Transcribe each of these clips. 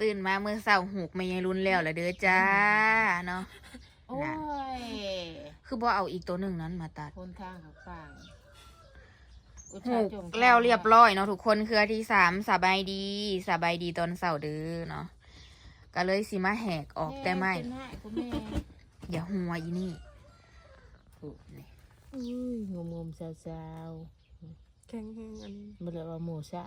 ตื่นมาเมื่อเช้าหูกไม่ยายรุนแล้วละเด้อจ้าเนาะ โอ้ยคือบ่เอาอีกตัวหนึ่งนั้นมาตัดคนทางเขาฟังอุตหูส่าห์กจงแล้วเรียบร้อยเนาะทุกคนเครือที่สามสบายดีสบายดีตอนเสาร์เด้อเนาะก็เลยสิมาแหกออกแต่ไม่เป็นให้คุณแม่อย่าหัวอีนี่นี่อุ้ยงมงมๆซาวแข็งแห้งอันนี้ๆมันเลยว่าหมูซา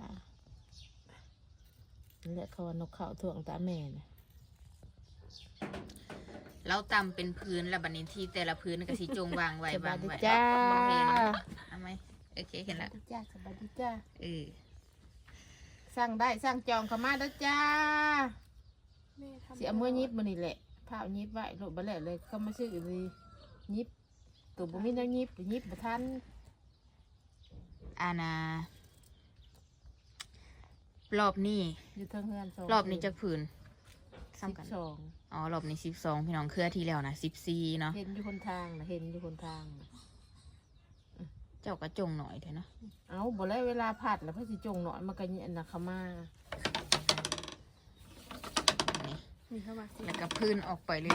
นั่นแหละเขาว่านกเขาถ่วงตาแม่นะเราตำเป็นพื้นแล้วบัดนี้ที่แต่ละพื้นก็สิจงวางไว้สบาวายงดีไว้จ้าบ่เห็นเอาไหมโอเคเห็นแล้วจ้าสบายดีจ้าเออสั่งได้สั่งจองเขามาแล้วจ้าแม่ทำเสียมือยิบมันนี่แหละผ้าเอายิบไว้โหลดบัลแหละเลยเขามาซื้อเลยยิบตัวบุมินแล้วยิบยิบบ่ทันอาณา รอบนี้อยู่เทิงเฮือนสองรอบนี้จะผืนสิบซ้ำกันสองอ๋อรอบนี้สิบสองพี่น้องเครือที่แล้วนะสิบสี่เนาะเห็นอยู่คนทางนะเห็นอยู่คนทางน่ะเจ้ากระจงหน่อยเถอะเนาะเอาบ่แล้วเวลาผัดแล้วเพื่อสิจงหน่อยมันก็เนี่ยนะเขามานี่มีเข้ามาสิแล้วก็พื้นออกไปเลย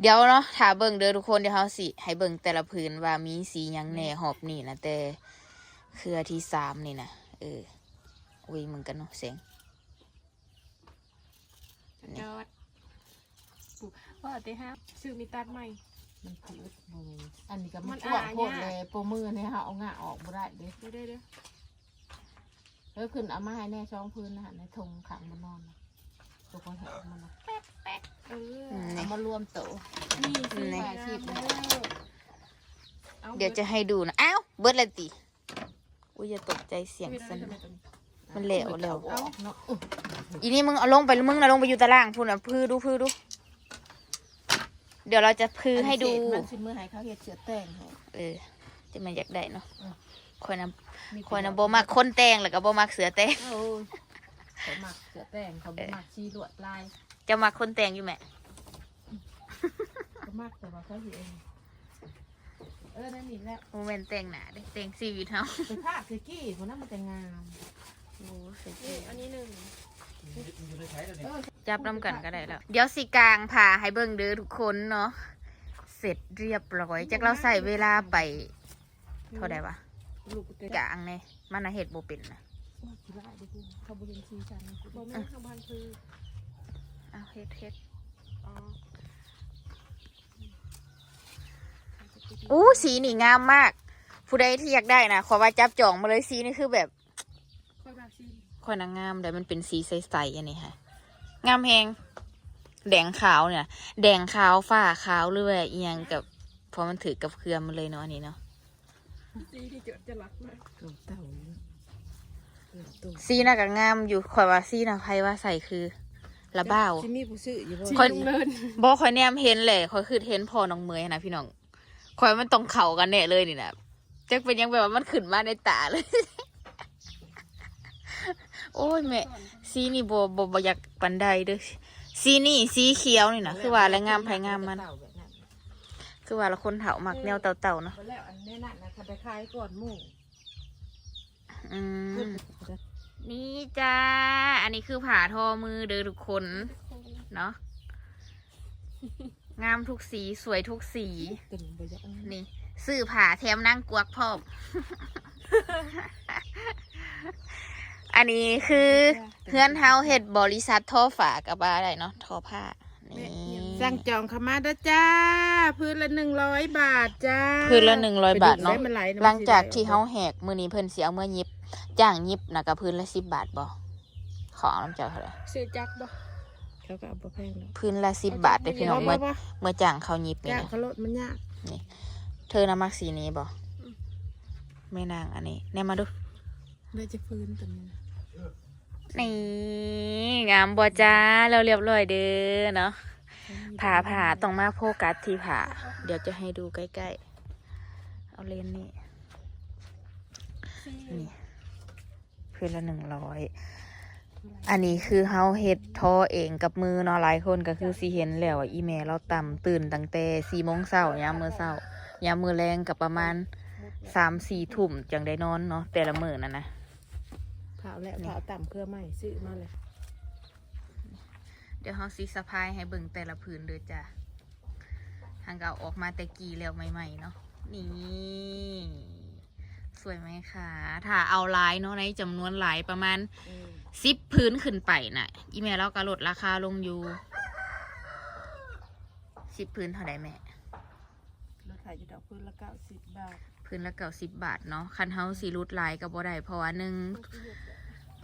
เดี๋ยวเนาะถ้าเบิ่งเด้อทุกคนเดี๋ยวเขาสิ ให้เบิ่งแต่ละพื้นว่ามีสีหยังแหน่หอบนี่นะแต่เครือที่สามนี่นะเออ อุ้ยมึงกันเนาะเสียงยอดปุ๊บว่าเตห้าซื้อมีตัดใหม่ มันผืดบ่มีอันนี้ก็มัมันนอ้วนอ่าโคตรยากเลยโปรมือเนี่ยค่ะเอางาออกบ่ได้เด้เด้อเด้อเด้อเฮ้ยขึ้นเอามาให้แน่ช่องพื้นนะฮะในธงขังมันนอนนะตัวคนเห็นมันนะเอออืมเอานี่มารวมโตะนี่ซื้อนี่มาชีพนะเดี๋ยวจะให้ดูนะอ้าวเบิร์ดละติอุ้ยอย่าตกใจเสียงสั่นนะ มันเหลวแล้วเอาเนาะอุ๊ยอีนี่มึงเอาลงไปมึงนะลงไปอยู่ตารางพูดนะพื้ดูพื้ดู เดี๋ยวเราจะพื้ให้ดูมันสิมือให้เขาเฮ็ดเสือแต่งให้เออจะมันอยากได้เนาะอืมคอยนะมีคอยนะโบมักคนแต่งแล้วก็โบมักเสือแต่งโอ้ยเขามักเสือแต่งเขาบ่มักชีลวดลาย จะมักคนแต่งอยู่ไหมเขามักแต่ว่าเขาสิเองเออนั่นนี่แหละโมเมนต์แต่งหนาเด้แต่งชีวิตเฮาไปผ้าคือกี้คนนั้นมันจะงาม โอ้เสียนี่อันนี้หนึ่งเออจับน้ำกันก็ได้แล้ว เดี๋ยวสีกลางผ่าให้เบิ่งเด้อทุกคนเนาะ เสร็จเรียบร้อย จากเราใส่เวลาไป เท่าใดวะลูกเตะกลางเนี่ยมันน่ะเห็ดโบเป็นนะกีฬาดิคุณเขาบริเวณซีชันกูบ่บอกแม่นทางบ้านคือเอาเฮ็ดเฮ็ดอ๋ออู้สีนี่งามมาก ผู้ใดที่อยากได้นะขอว่าจับจองมาเลยสีนี่คือแบบค่อยแบบซี ค่อยนางงามแต่มันเป็นสีใสๆอันนี้ค่ะ งามแฮงแดงขาวเนี่ย แดงขาวฝ้าขาวหรือว่าอีหยังกับเพราะมันถือกับเครือมันเลยเนาะอันนี้เนาะซีที่เจอจะรักมากตัวเต่าตัวสีน่ะก็งามอยู่ข่อยว่าสีน่ะไพว่าใส่คือละบ้าวที่มีผู้ซื้ออยู่บ่ซีค่อยลุงเลินบอข่อยแนมเห็นเลยข่อยคือเห็นพอน้องเมยนะพี่น้องข่อยมันตรงเข่ากันแน่เลยนี่นะจักเป็นยังแบบว่ามันขึ้นมาในตาเลย โอ้ยแม่สีนี่บบบอบอยากปันใดเด้อสีนี่สีเขียวนี่นะคือว่าอะไรงามไผงามมันเต่แบบนั้นคือว่าละคนเถามักแนวเต่าๆเนาะไปแล้วอันนี้นั่นนะเขาไปขายก่อนหมู่อืมนี่จ้า อันนี้คือผ่าทอมือเด้อทุกคนเนาะงามทุกสีสวยทุกสี ตึงไปจะอันนี้นี่ซื้อผ่าแถมนั่งกวักพร้อม อันนี้คือเพื่อนเฮาเฮ็ดบริษัททอฝากับอะไรเนาะทอผ้านี่สั่งจองเขามาเด้อจ้า พื้นละหนึ่งร้อยบาทจ้าคืนละหนึ่งร้อยบาทเนาะไปดูได้มันไหลนะหลังจากที่เฮาแหกมือนี้เพิ่นเสียเอาเมื่อยิบจ้างยิบนะกับพื้นละสิบบาทบ่ขอเอาน้ำเจ้าเท่าไหร่ซื้อจักบ่เขาก็เอาไปแพงแล้วพื้นละสิบบาทเด้อพี่น้องเมื่อบ่บ่เมื่อจ้างเขายิบบ่นี่ยากนะเขาลดมันยากเธอนะมักสีนี้บ่ไม่นางอันนี้แนมมาดูได้จะฟื้นตัวนี้ นี่งามบัวจ้าเราเรียบร้อยเด้อเนาะผ่าผ่าต้องมาโฟกัสที่ผ่า เดี๋ยวจะให้ดูใกล้ๆ เอาเลนนี่นี่เพื่อนละหนึ่งร้อยอันนี้คือเฮาเฮ็ดทอเองกับมือเนาะหลายคนก็คือสิเห็นแล้วอีเมลเราต่ำตื่นตั้งแต่สี่โมงเช้ายามมือเช้ายามมือแรงกับประมาณสามสี่ทุ่มจังได้นอนเนาะแต่ละมือนั่นนะ เผาแล้วเผาต่ำเครือใหม่ซื้อมาเลย เดี๋ยวเฮาสิสะพายให้เบิ่งแต่ละผืนเด้อจ้ะทางเก่าออกมาแต่กี่แล้วใหม่ๆเนาะนี่ สวยไหมคะ ถ้าเอาลายเนาะในจำนวนหลายประมาณเออสิบพื้นขึ้นไปน่ะ อีเมลเราก็ลดราคาลงอยู่สิบพื้นเท่าไดแม่รถขายอยู่ดอกพื้นละเก้าสิบบาท พื้นละเก่าสิบบาทเนาะคันเฮาสีรูดลายก็บ่ได้เพราะว่าหนึ่ง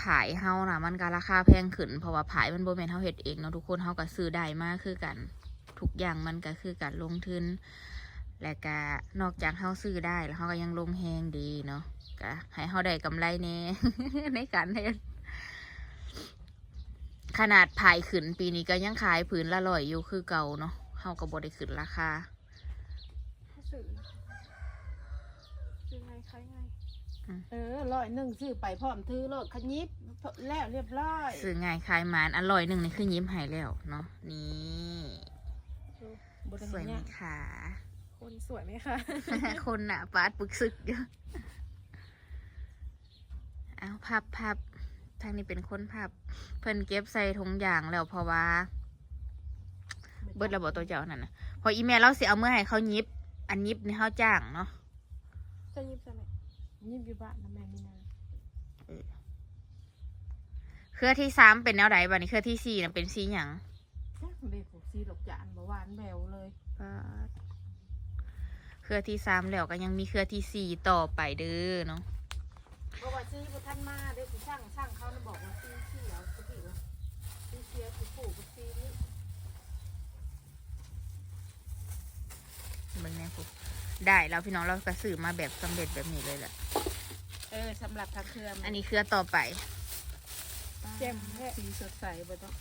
ผายเฮาน่ะมันก็ราคาแพงขึ้นเพราะว่าผายมันโบแมนเฮาเฮ็ดเองเนาะทุกคนเฮาก็ซื้อได้มากคือกัน ทุกอย่างมันก็คือการลงทุน และก็นอกจากเฮาซื้อได้แล้วเฮาก็ยังลงแฮงดีเนาะก็ให้เฮาได้กำไรแน่ในการเฮ็ดขนาดผายขึ้นปีนี้ก็ยังขายผืนละร้อยอยู่คือเก่าเนาะเฮาก็บ่ได้ขึ้นราคา สื่อสื่อไงใครไง เออร้อยหนึ่งซื้อไปพร้อมถือรถขยิบแล้วเรียบร้อยซื้อง่ายขายหมานอร่อยหนึ่งนี่คือยิ้มใหายแล้วเนาะนี่บ่ได้สวยไหมเนี่ยคะคนสวยไหมคะคนหน่ะปาดปึกซึกอยู่เอาพับพับทางนี้เป็นคนพับ เพิ่นเก็บใส่ถุงยางแล้วเพราะว่า เบิดระบบตัวเจ้านั่นนะพออีเมลเราสิเอาเมื่อให้เขายิบ อันยิบนี่เขาจ้างเนาะจะยิบจะไหม ยิบอยู่บ้านนะแม่นี่นะเครือที่สามเป็นแนวใดบ้านี้เครือที่สี่นะเป็นสีหยังจ้าเบกซีดอกจานบ่หวานแบวเลยปาดเครือที่สามแล้วก็ยังมีเครือที่สี่ต่อไปเด้อเนาะเพราะว่าซีบ่ทันมาเด้สิช่างช่างเขาน่ะบอกว่าซีเขียวสิพี่ว่าซีเขียวสิปลูกกับซีนี้เบิ่งแน่ปุ๊บ ได้แล้วพี่น้องเราก็ซื้อมาแบบสำเร็จแบบนี้เลยแหละเออสำหรับทางเครือมัอันนี้เครือต่อไปแจ่มแท้สีสดใสบ่ต้อง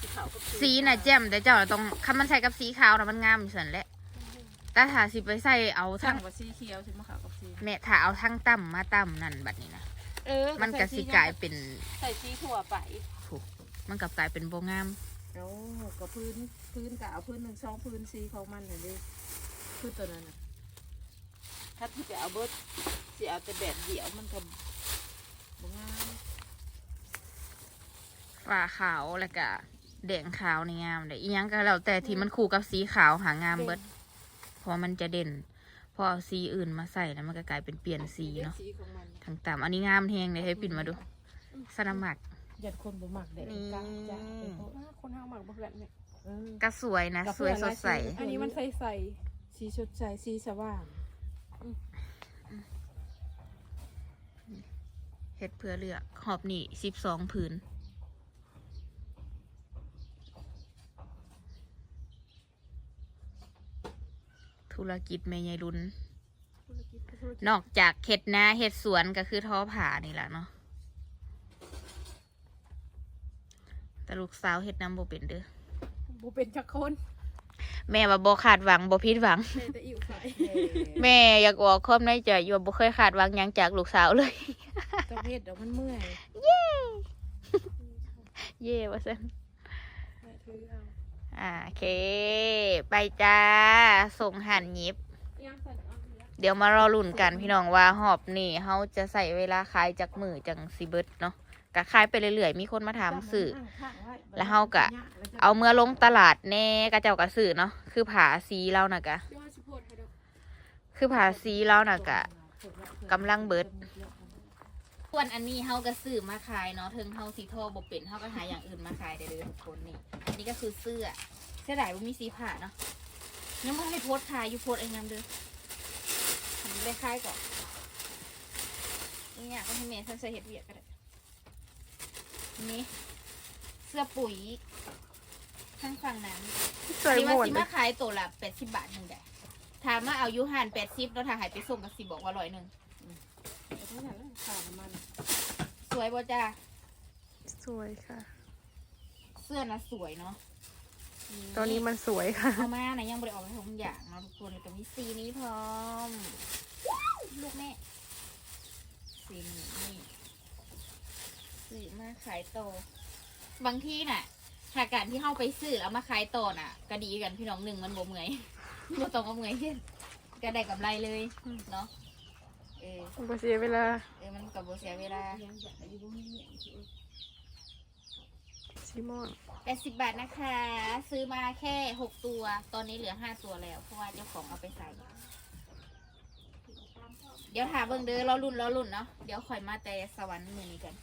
สีขาวกับสีน่ะแจ่มแต่เจ้าน่ะต้องคันมันใส่กับสีขาวนะมันงามอยู่สันแหละแต่ถ้าสิไปใส่เอาช่าทั้งงว่าสีเขียวสิมาขาวกับสีแม่ถ้าเอาทั้งต่ำมาต่ำนั่นบัดนี้นะเออมันก็สิกลายเป็นใส่สีถั่วไปถูกมันกับกลายเป็นโบงามแล้วก็พื้นพื้นก็เอาพื้นหนึ่งสองพื้นสีของมันน่ะดิ พื้นตัวนั้นน่ะถ้าที่ไปเอาเบิดสิเอาแต่แบบเดียวมันก็บ่งามฟ้าขาวแล้วก็แดงขาวนี่งามเลยอีหยังก็แล้วแต่ที่มันคู่กับสีขาวหางามเบิดเพราะมันจะเด่น พอเอาสีอื่นมาใส่แล้วมันก็กลายเป็นเปลี่ยนสีเนาะสีของมันทางต่ำอันนี้งามแฮงเลยให้ปิ่นมาดูสนามมักยัดคนบ่มักเด็กนี่ กะจ้ะไปโพดอ่าคนห้างหมักบ่เพื่อนเนี่ยเออ ก็สวยนะกับสวยสเพื่อนดใสหลายสีอันนี้มันใส่ใส่สีสดใสสีสว่างเฮ็ดเพื่อเลือกหอบนี่สิบสองผืนธุรกิจแม่ยายรุนนอกจากเฮ็ดนาเฮ็ดสวนก็คือท้อผ่านี่แหละเนาะแต่ลูกสาวเฮ็ดน้ำบ่เป็นเด้อบ่เป็นจักคน แม่ว่าบ่ขาดหวังบ่ผิดหวังแต่แต่อิ่วขายแม่อยากบอกความในใจอยู่ว่าบ่เคยขาดหวังหยังจากลูกสาวเลยต้องเฮ็ดเดี๋ยวมันเมื่อยเย่ว่าซั่น แม่ถือเอาอ่าโอเค ไปจ้า ส่งหันยิบ ย่างใส่เอาเนื้อเดี๋ยวมารอลุ่นกันพี่น้องว่าหอบนี่เฮาจะใส่เวลาขายจากมือจังสิเบิดเนาะ ก็ขายไปเรื่อยๆ มีคนมาถามสื่อ แล้วเฮาก็เอาเมื่อลงตลาดแน่กระเจ้ากระสือเนาะ คือผาสีเราน่ะกะย่าสิโพดให้ดอกคือผาสีเราน่ะกะกำลังเบิดส่วนอันนี้เฮาก็ซื้อมาขายเนาะถึงเฮาสีทอบ่เป็นเฮาก็หาอย่างอื่นมาขายได้เลยทุกคนนี่ อันนี้ก็คือเสื้อ เสื้อดายบ่มีสีผ่าเนาะ ยังบ่ให้โพสต์ขายอยู่โพสต์เองนำเด้อทำได้ขายก่อนนี่อยากให้แม่ฉันใส่เฮ็ดเวียกก็ได้อั นนี้เสื้อปุ๋ยข้างฝั่งนั้นใส่อันนี้หมว่าดสิมาขายตัวละแปดสิบบาทหนึ่งแดะถามว่าเอาอยูหันแปดสิบแล้วถ้าหายไปส่งก็สิบอกว่าร้อยหนึ่งข่าวมันสวยบ่จ้าสวยค่ะ เสื้อนะสวยเนาะตอนนี้มันสวยค่ะ เอามานะยังบริออกไปทุกอย่างเนาะทุกคนเลยแต่มีสีนี้พร้อม ลูกแม่สีนี้ นี่สีมาขายโตบางที่น่ะหากการที่เข้าไปซื้อแล้วมาขายโตน่ะ ก็ดีกันพี่น้องหนึ่งมันบ่เมื่อยบ่ต้องเอาเมื่อยเช่นก็ได้กำไรเลยเนาะเออบ่เสียเวลาเออมันกับโบเสียเวลาสสีม่วงแปดสิบบาทนะคะ ซื้อมาแค่หกตัว ตอนนี้เหลือห้าตัวแล้ว เพราะว่าเจ้าของเอาไปใส่ เดี๋ยวถามเบิ่งเด้อรอรุ่นรอรุ่นเนาะเดี๋ยวข่อยมาแต่สวรรค์มือนี้กัน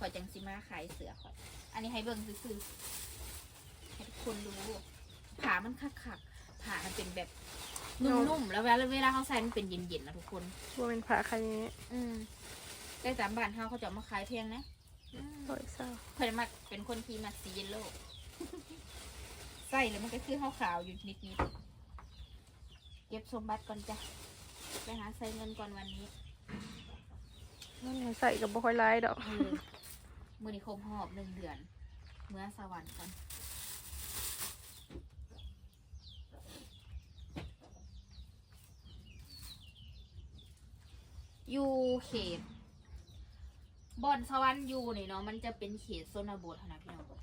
ข่อยจังสิมาขายเสือข่อย อันนี้ให้เบิ่งซื่อๆให้ทุกคนรู้ผ่ามันคักๆผ่ามันเป็นแบบนุ่มๆแล้วเวลาเวลาเขาใส่มันเป็นเย็นๆนะทุกคนว่าเป็นผ้าใครนี้อืมได้สามบาทเขาเขาจะเอามาขายเพียงนะอืม ร้อยเศร้าเพิ่นมักเป็นคนที่มักสีเยลโล่ ใส่แล้วมันก็คือขาวๆอยู่นิดๆเก็บสมบัติก่อนจ้ะ ไปหาใส่เงินก่อนวันนี้ นั่นไงใส่กับบ่ค่อยร้ายดอก เออ มือนี้ครบหอบหนึ่งเดือน เมื่อสวรรค์ก่อนอยู่เขตบ่อนสวรรค์อยู่นี่เนาะมันจะเป็นเขตโซนบทนนะพี่น้อง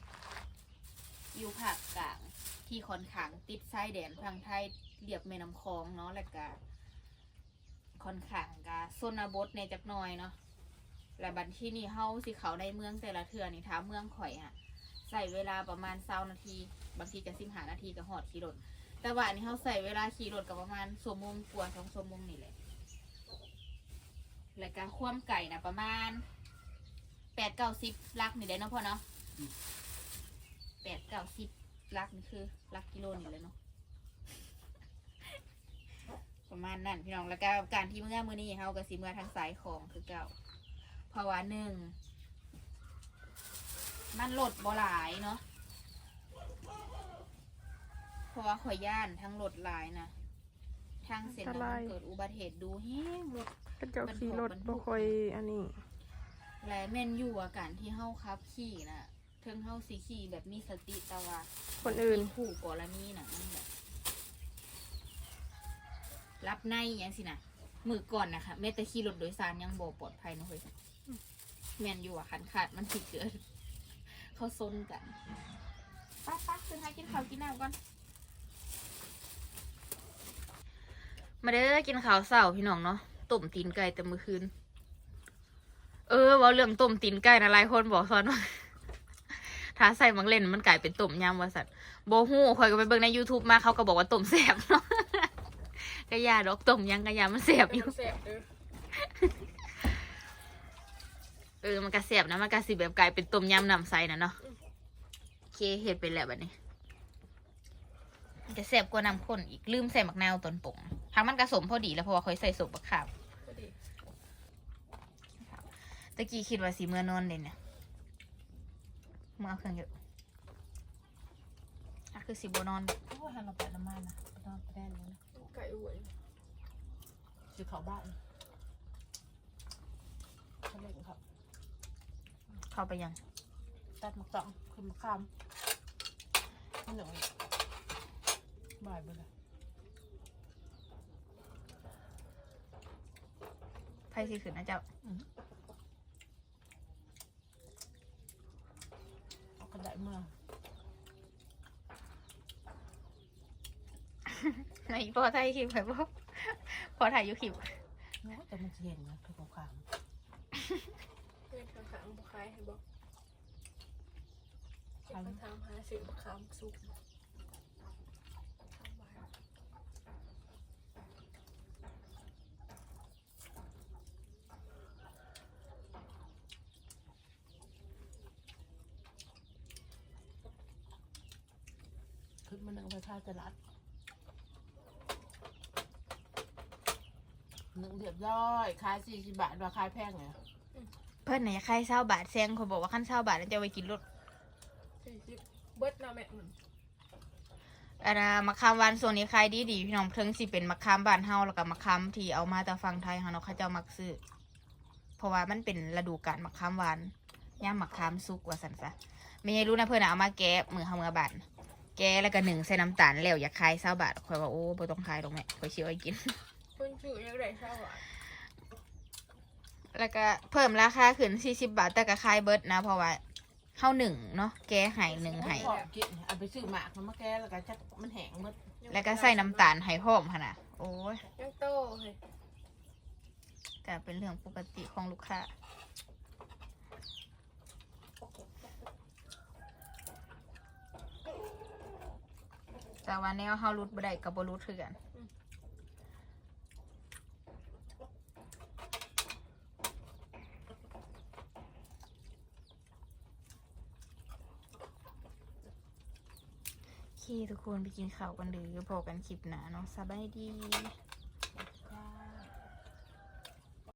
อยู่ภาคกลางที่ค่อนข้างติดชายแดนทางไทยเรียบแม่น้ำคลองเนาะและก็ค่อนข้างกะโซนบทในจักหน่อยเนาะ และบัดที่นี่เฮาสิเขาในเมืองแต่ละเทือนี่ท้าเมืองข่อยอะใส่เวลาประมาณเศร้านาที บางทีจะสิบหานาทีก็หอดขี่รถแต่ว่าอันนี้เฮาใส่เวลาขี่รถกับประมาณสมงกว่าสองสมงนี่แหละและก็ความไก่นะประมาณแปดเก้าสิบลักนี่แหละเนาะพ่อเนาะแปดเก้าสิบลักนี่คือลักกิโลนี่เลยเนาะประมาณนั้นพี่น้องแล้วก็การที่เมื่อมือนี้เฮากับสิเมื่อทางสายของคือเก่า เพราะว่าหนึ่งมันลดบ่หลายเนาะเพราะว่าข่อยย่านทั้งลดหลายนะทางเส้นนั้นมันเกิดอุบัติเหตุดูแห้งรถก็เจ้าขี่รถบ่ค่อยอันนี้และแม่นอยู่อาการที่เฮาขับขี่นะเทิงเฮาสิขี่แบบมีสติแต่ว่าคนอื่นผู้กรณีน่ะมันแบบรับในอยังสินะมือก่อนนะคะแม้แต่ขี่รถโดยสารยังบ่ปลอดภัยนะเฮ้ย แมนอยู่อะขันขาดมันสิเกิดเขาซนกันป้าป้าขึ้นให้กินข้าวกินน้ำก่อน มาเด้อกินข้าวเสาพี่น้องเนาะต้มตีนไก่แต่มื้อคืน เออว่าเรื่องต้มตีนไก่นะหลายคนบอกซ้อนว่าถ้าใส่มังเล่นมันกลายเป็นต้มยำวาสัตว์โบฮู้คอยก็ไปเบิ่งใน YouTube มาเขาก็บอกว่าต้มแสบเนาะกระยาดอกต้มยังกระยามันแสบอยู่แสบเด้อ เออมันกะแสบนะมันกะสิแบบกลายเป็นต้มยำน้ำใสนะเนาะโอเคเห็ดไปแล้วแบบนี้มันจะแสบกว่าน้ำข้นอีกลืมใส่หมักนาวตอนปรุงทั้งมันกระสมพอดีแล้วเพราะว่าคอยใส่สมบักขาวพอดีตะกี้คิดว่าสีเมื่อนอนเลยเนี่ยมาเอาเครื่องเยอะอะคือสีโบนอนโอ้ยหันเราไปน้ำมันนะนอนไปได้เลยนะไก่อวยสิเขาบ้านเขาเล่นครับ เข้าไปยัง ตัดมะกอกขึ้นมะขามนี่หน่อยบ่ายไปเลยไพ่สีขึ้นนะเจ้าเอากระไดเมื่อไหนพอถ่ายคลิปไปบ่พอถ่ายอยูคลิปโอ้ยแต่มันจะเห็นนะคือของขามเพื่อนข้างบ่คายให้บ่เก็บมาทำหาซื้อมะขามสุกขึ้นมาหนึ่งไปท่าตลาดหนึ่งเรียบร้อย ขายสี่สิบบาทราคายแพงเลย เพื่อนไหนใครเศร้าบาทแซงคนบอกว่าขั้นเศร้าบาทแล้วจะเอาไปกินรถสี่สิบเบิดเนาะแม่มันอันนะมะขามหวานส่วนนี้ขายดีดีๆพี่น้องเทิงสิเป็นมะขามบ้านเฮาแล้วก็มะขามที่เอามาจากฝั่งไทยเฮาเนาะเขาเจ้ามักซื้อเพราะว่ามันเป็นฤดูกาลมะขามหวานย่ามมะขามสุกว่าสันซะไม่รู้นะเพื่อนน่ะเอามาแกะมือเฮามือบานแกะแล้วก็หนึ่งใส่น้ำตาลแล้วอยากขายเศร้าบาทคอยว่าโอ้บ่ต้องขายตรงนี้คอยเชื่อไว้กินคนซื้อยังได้เท่าอะ แล้วก็เพิ่มราคาขึ้น40บาทแต่ก็คายเบิร์ดนะเพราะว่าเข้าหนึ่งเนาะแกไห่หนึ่งไห่เอาไปซื้อมากมาแกแล้วก็จะมันแห้งหมดแล้วก็ใส่น้ำตาลไห่หอมขนาดโอ้ยยังโตเลยก็เป็นเรื่องปกติของลูกค้าแต่ว่าแนวเฮารุดบดได้กับบรุดคือกัน เคทุกคนไปกินข้าวกันเดือพอกันคลิปหนาเนาะสบายดี